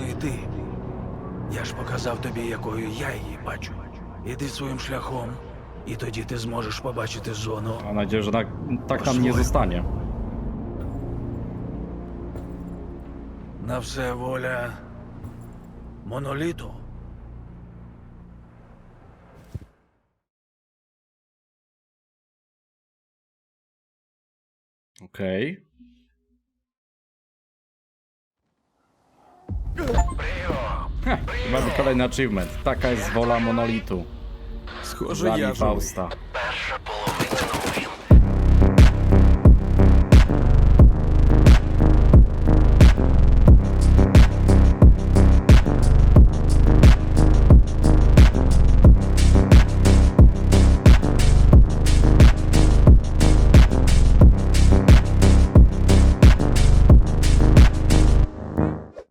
йти. Я ж показав тобі, якою я її бачу. Іди своїм шляхом, і тоді ти зможеш побачити зону. Mam nadzieję, że tak, tak nam nie На все воля моноліту. Okej. Heh, Mamy kolejny achievement. Taka jest wola monolitu. Схоже, Fausta.